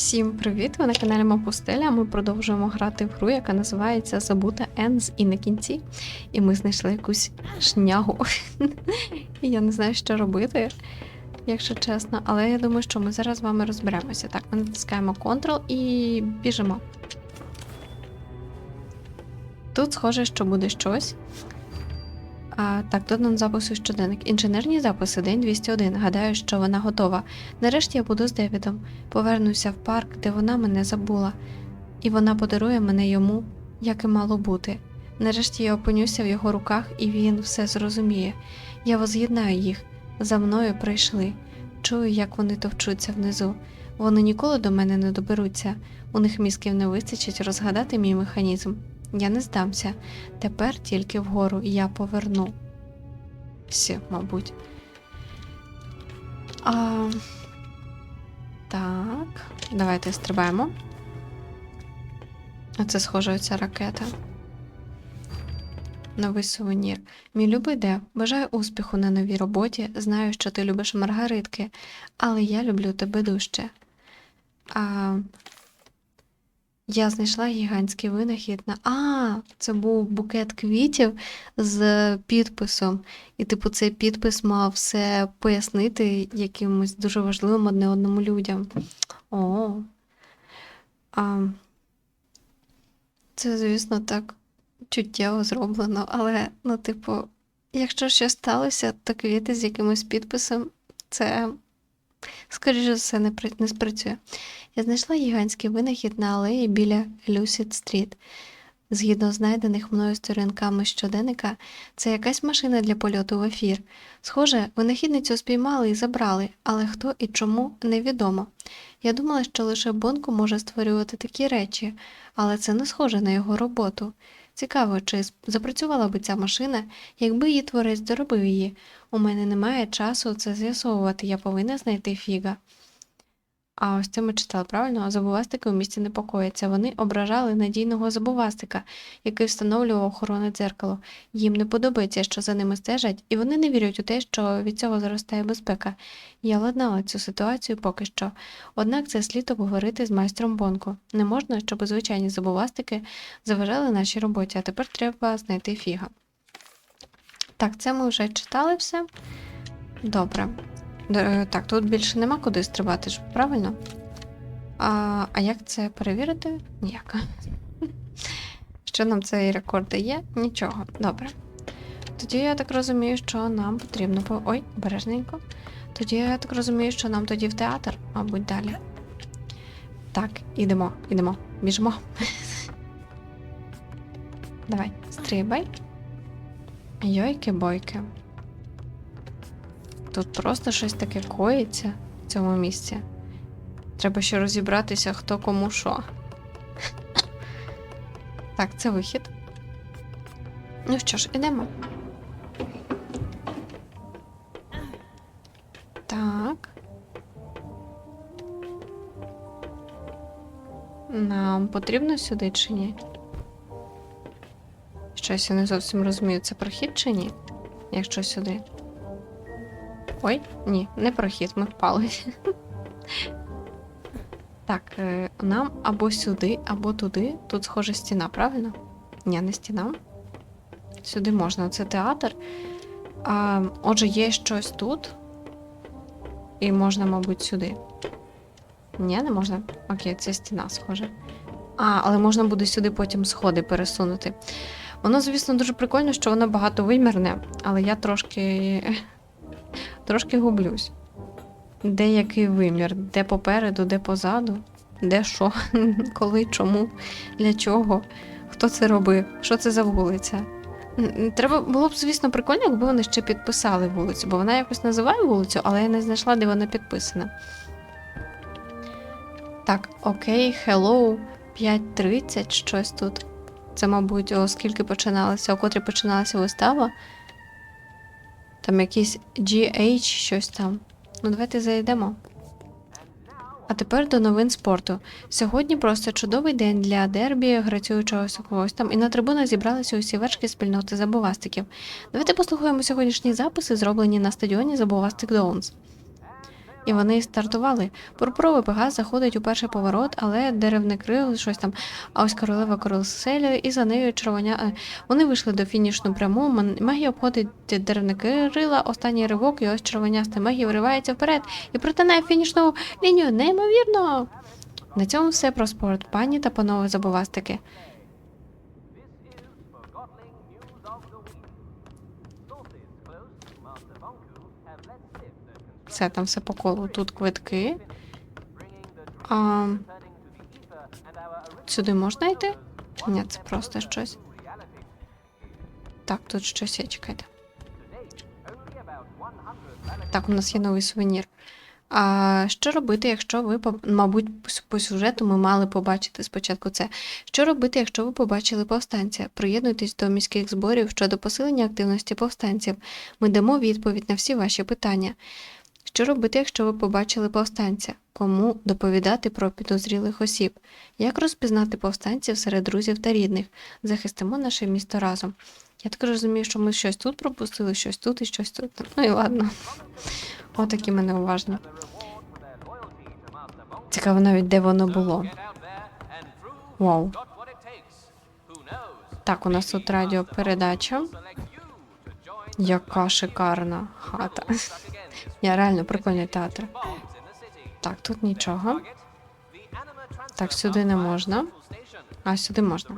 Всім привіт! Ви на каналі Мапустеля. Ми продовжуємо грати в гру, яка називається Забута Енз і на кінці. І ми знайшли якусь шнягу. І я не знаю, що робити, якщо чесно. Але я думаю, що ми зараз з вами розберемося. Так, ми натискаємо Ctrl і біжимо. Тут схоже, що буде щось. А, так, нам записує щоденник. Інженерні записи, день 201. Гадаю, що вона готова. Нарешті я буду з Девідом. Повернуся в парк, де вона мене забула, і вона подарує мене йому, як і мало бути. Нарешті я опинюся в його руках, і він все зрозуміє. Я воз'єднаю їх. За мною прийшли. Чую, як вони товчуться внизу. Вони ніколи до мене не доберуться. У них мізків не вистачить розгадати мій механізм. Я не здамся. Тепер тільки вгору я поверну. Всі, мабуть. А... Так, давайте стрибаємо. Оце схоже оця ракета. Новий сувенір. Мій любий Дев, бажаю успіху на новій роботі. Знаю, що ти любиш маргаритки, але я люблю тебе дужче. А... Я знайшла гігантський винахід на. А, це був букет квітів з підписом. І, типу, цей підпис мав все пояснити якимось дуже важливим одне одному людям. О. А, це, звісно, так чуттєво зроблено, але, ну, типу, якщо щось сталося, то квіти з якимось підписом, це, скоріше все, не, не спрацює. Я знайшла гігантський винахід на алеї біля Люсід Стріт. Згідно знайдених мною сторінками щоденника, це якась машина для польоту в ефір. Схоже, винахідницю спіймали і забрали, але хто і чому невідомо. Я думала, що лише Бонко може створювати такі речі, але це не схоже на його роботу. Цікаво, чи запрацювала би ця машина, якби її творець доробив її. У мене немає часу це з'ясовувати, я повинна знайти фіга. А ось це ми читали правильно. а Забувастики у місті непокоїться. Вони ображали надійного забувастика, який встановлював охоронне дзеркало. Їм не подобається, що за ними стежать, і вони не вірять у те, що від цього зростає безпека. Я ладнала цю ситуацію поки що. Однак це слід обговорити з майстром Бонку. Не можна, щоб звичайні забувастики заважали нашій роботі, а тепер треба знайти фіга. Так, це ми вже читали все. Добре. Д- Так, тут більше нема куди стрибати, ж, правильно? А, а як це перевірити? Ніяк. Що нам цей рекорд дає? Нічого. Добре. Тоді я так розумію, що нам потрібно. Ой, обережненько. Тоді я так розумію, що нам тоді в театр, мабуть, далі. Так, ідемо, ідемо, біжимо. Давай, стрибай. Йойки-бойки. Тут просто щось таке коїться в цьому місці. Треба ще розібратися, хто кому що. Так, це вихід. Ну що ж, ідемо. Так. Нам потрібно сюди чи ні? Щось я не зовсім розумію, це прохід чи ні? Якщо сюди. Ой, ні, не прохід, ми впали. Так, е, нам або сюди, або туди. Тут схоже стіна, правильно? Ні, не стіна. Сюди можна, це театр. А, отже, є щось тут. І можна, мабуть, сюди. Ні, не можна. Окей, це стіна, схоже. А, але можна буде сюди потім сходи пересунути. Воно, звісно, дуже прикольно, що воно багатовимірне, але я трошки трошки гублюсь. Де який вимір? Де попереду, де позаду, де що, коли, чому, для чого, хто це робив, що це за вулиця. Треба було б, звісно, прикольно, якби вони ще підписали вулицю, бо вона якось називає вулицю, але я не знайшла, де вона підписана. Так, окей, hello, 5.30, щось тут. Це, мабуть, оскільки починалася, о котрі починалася вистава. Там якийсь GH, щось там. Ну, давайте зайдемо. А тепер до новин спорту. Сьогодні просто чудовий день для дербі, грацюючого когось там, і на трибунах зібралися усі вершки спільноти забувастиків. Давайте послухаємо сьогоднішні записи, зроблені на стадіоні Забувастик Доунс. І вони стартували. Пурпуровий пегас заходить у перший поворот, але деревний крил, щось там. А ось королева королеселю, і за нею червоня. е, Вони вийшли до фінішну пряму. Магія обходить деревне крила, останній ривок, і ось червоняста магія виривається вперед і протинає фінішну лінію. Неймовірно! На цьому все про спорт, пані та панове забувастики. Все там все по колу. Тут квитки. А, сюди можна йти? Ні, це просто щось. Так, тут щось є, чекайте. Так, у нас є новий сувенір. А що робити, якщо ви, мабуть, по сюжету ми мали побачити спочатку це. Що робити, якщо ви побачили повстанця? Приєднуйтесь до міських зборів щодо посилення активності повстанців. Ми дамо відповідь на всі ваші питання. Що робити, якщо ви побачили повстанця? Кому доповідати про підозрілих осіб? Як розпізнати повстанців серед друзів та рідних? Захистимо наше місто разом. Я так розумію, що ми щось тут пропустили, щось тут і щось тут. Ну і ладно. Отакі ми неуважні. Цікаво навіть, де воно було. Вау. Так, у нас тут радіопередача. Яка шикарна хата. Я реально прикольний театр. Так, тут нічого. Так, сюди не можна. А сюди можна.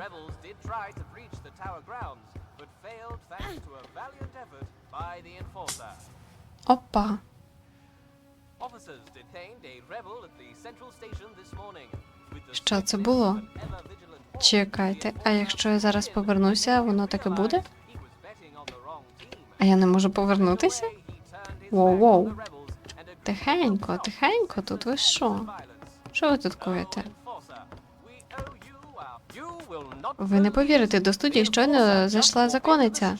Опа. Що це було? Чекайте, а якщо я зараз повернуся, воно таке буде? А я не можу повернутися? Воу-воу. Тихенько, тихенько, тут ви що? Що ви тут коїте? Ви не повірите, до студії щойно зайшла закониця.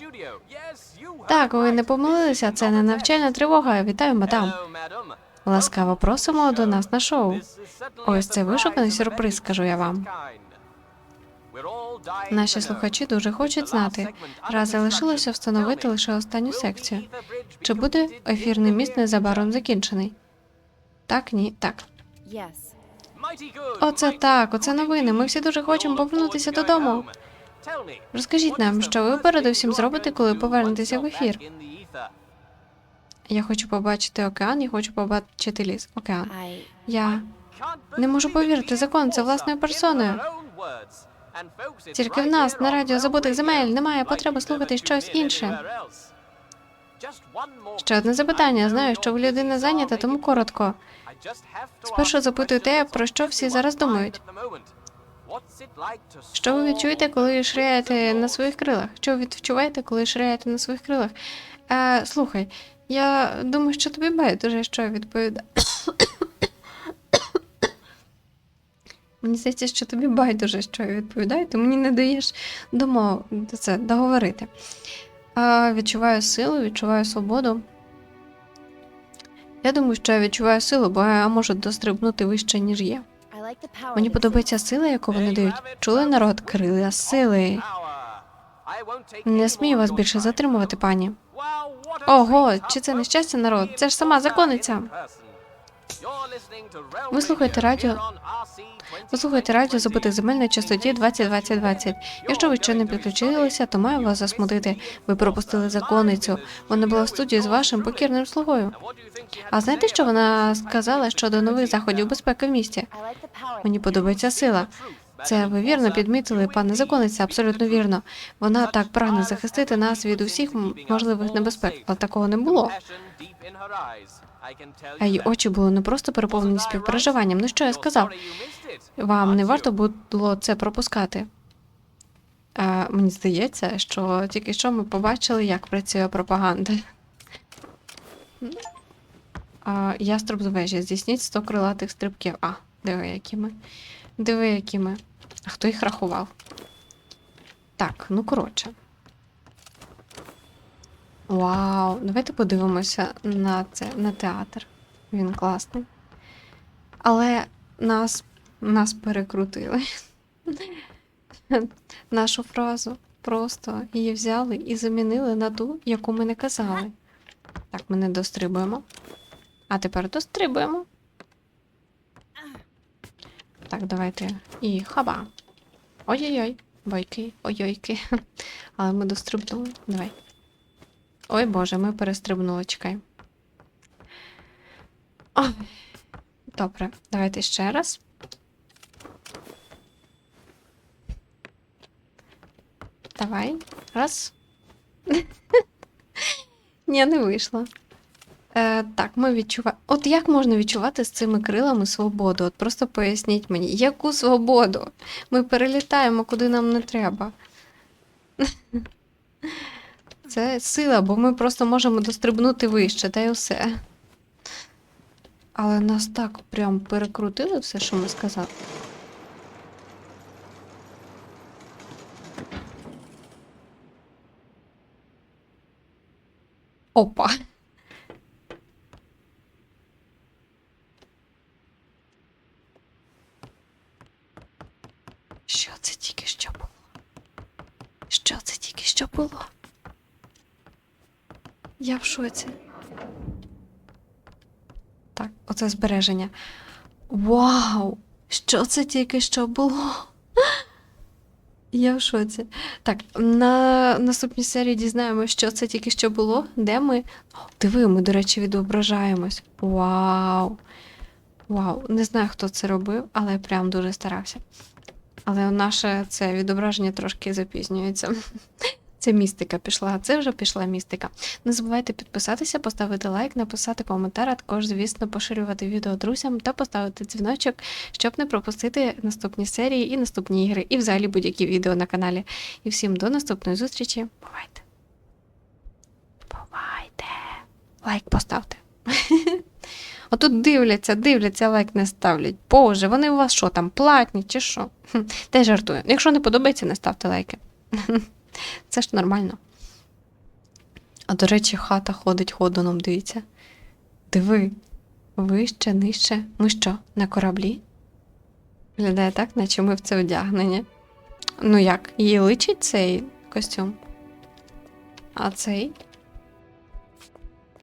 Так, ви не помилилися, це не навчальна тривога. Вітаю, мадам. Ласкаво просимо до нас на шоу. Ось це вишуканий сюрприз, скажу я вам. Наші слухачі дуже хочуть знати, раз залишилося встановити лише останню секцію. Чи буде ефірний міст незабаром закінчений? Так, ні, так. Оце так, оце новини. Ми всі дуже хочемо повернутися додому. Розкажіть нам, що ви передусім зробите, коли повернетеся в ефір. Я хочу побачити океан, я хочу побачити ліс. Океан. Я не можу повірити, закон це власною персоною. Тільки в нас на радіо забутих земель немає потреби слухати щось інше. Ще одне запитання. Знаю, що ви людина зайнята, тому коротко. Спершу запитую те, про що всі зараз думають. Що ви відчуєте, коли ширяєте на своїх крилах? Що ви відчуваєте, коли ширяєте на своїх крилах? Е, слухай, я думаю, що тобі байдуже, що відповідаю. Мені здається, що тобі байдуже, що я відповідаю, ти мені не даєш домов... це, договорити. А, відчуваю силу, відчуваю свободу. Я думаю, що я відчуваю силу, бо я можу дострибнути вище, ніж є. Мені подобається сила, яку вони дають. Чули народ, крила сили. Не смію вас більше затримувати, пані. Ого, чи це не щастя, народ? Це ж сама законниця. Ви слухаєте радіо? Ви слухаєте радіо забутих земель частоті 20-20-20. Якщо ви ще не підключилися, то маю вас засмутити. Ви пропустили законницю. Вона була в студії з вашим покірним слугою. А знаєте, що вона сказала щодо нових заходів безпеки в місті? Мені подобається сила. Це ви вірно підмітили, пане законниця, абсолютно вірно. Вона так прагне захистити нас від усіх можливих небезпек, але такого не було. А її очі були не просто переповнені співпереживанням. Ну що я сказав? Вам не варто було це пропускати. А, мені здається, що тільки що ми побачили, як працює пропаганда. А, яструб з вежі. Здійсніть 100 крилатих стрибків. А, диви, які ми. Диви, які ми. А хто їх рахував? Так, ну коротше. Вау, давайте подивимося на це, на театр. Він класний. Але нас, нас перекрутили. Нашу фразу просто її взяли і замінили на ту, яку ми не казали. Так, ми не дострибуємо. А тепер дострибуємо. Так, давайте. І хаба. Ой-ой-ой, бойки, ой-ойки. Але ми дострибнули. Давай. Ой Боже, ми перестрибнули, чекай. Ой. Добре, давайте ще раз. Давай. Раз. Ні, не вийшло. Е, так, ми відчуваємо. От як можна відчувати з цими крилами свободу? От просто поясніть мені, яку свободу? Ми перелітаємо, куди нам не треба. Це сила, бо ми просто можемо дострибнути вище, та й усе. Але нас так прям перекрутили все, що ми сказали. Опа. Що це тільки що було? Що це тільки що було? Я в шоці. Так, оце збереження. Вау! Що це тільки що було? Я в шоці. Так, на наступній серії дізнаємося, що це тільки що було, де ми. О, диви, ми, до речі, відображаємось. Вау! Вау! Не знаю, хто це робив, але прям дуже старався. Але наше це відображення трошки запізнюється. Це містика пішла, це вже пішла містика. Не забувайте підписатися, поставити лайк, написати коментар, а також, звісно, поширювати відео друзям та поставити дзвіночок, щоб не пропустити наступні серії і наступні ігри, і взагалі будь-які відео на каналі. І всім до наступної зустрічі. Бувайте! Бувайте! Лайк поставте. Отут дивляться, дивляться, лайк не ставлять. Боже, вони у вас що там, платні чи що? Та жартую. Якщо не подобається, не ставте лайки. Це ж нормально. А до речі, хата ходить ходуном, дивіться. Диви, вище, нижче. Ми що, на кораблі? Виглядає так, наче ми в це одягнені. Ну як, їй личить цей костюм? А цей?